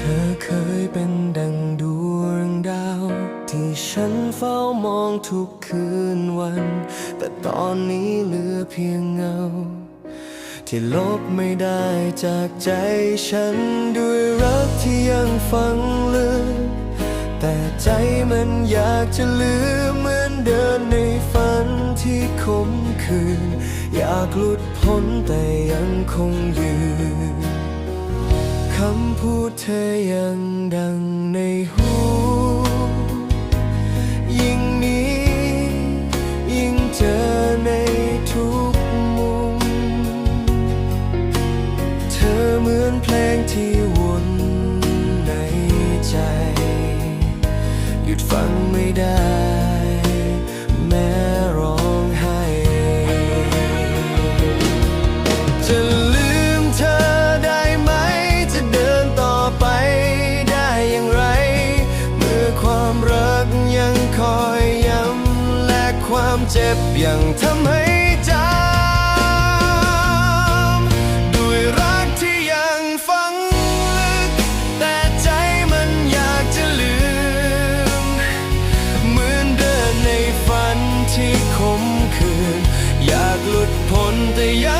ธอเคยเป็นดังดวงดาว ที่ฉันเฝ้ามองทุกคืนวัน แต่ตอนนี้เหลือเพียงเงา ที่ลบไม่ได้จากใจฉันด้วยรักที่ยังฝังลึกแต่ใจมันอยากจะลืมเหมือนเดินในฝันที่คมคืน อยากหลุดพ้นแต่ยังคงยืน คำพูดเธอยังดังในหู ยิ่งนี้ ยิ่งเจอในทุกมุม เธอเหมือนเพลงที่วนในใจ หยุดฟังไม่ได้ เจ็บยังทำให้จำด้วยรักที่ยังฝังลึก แต่ใจมันอยากจะลืม เหมือนเดินในฝันที่คมคืน อยากหลุดพ้นแต่ยังคง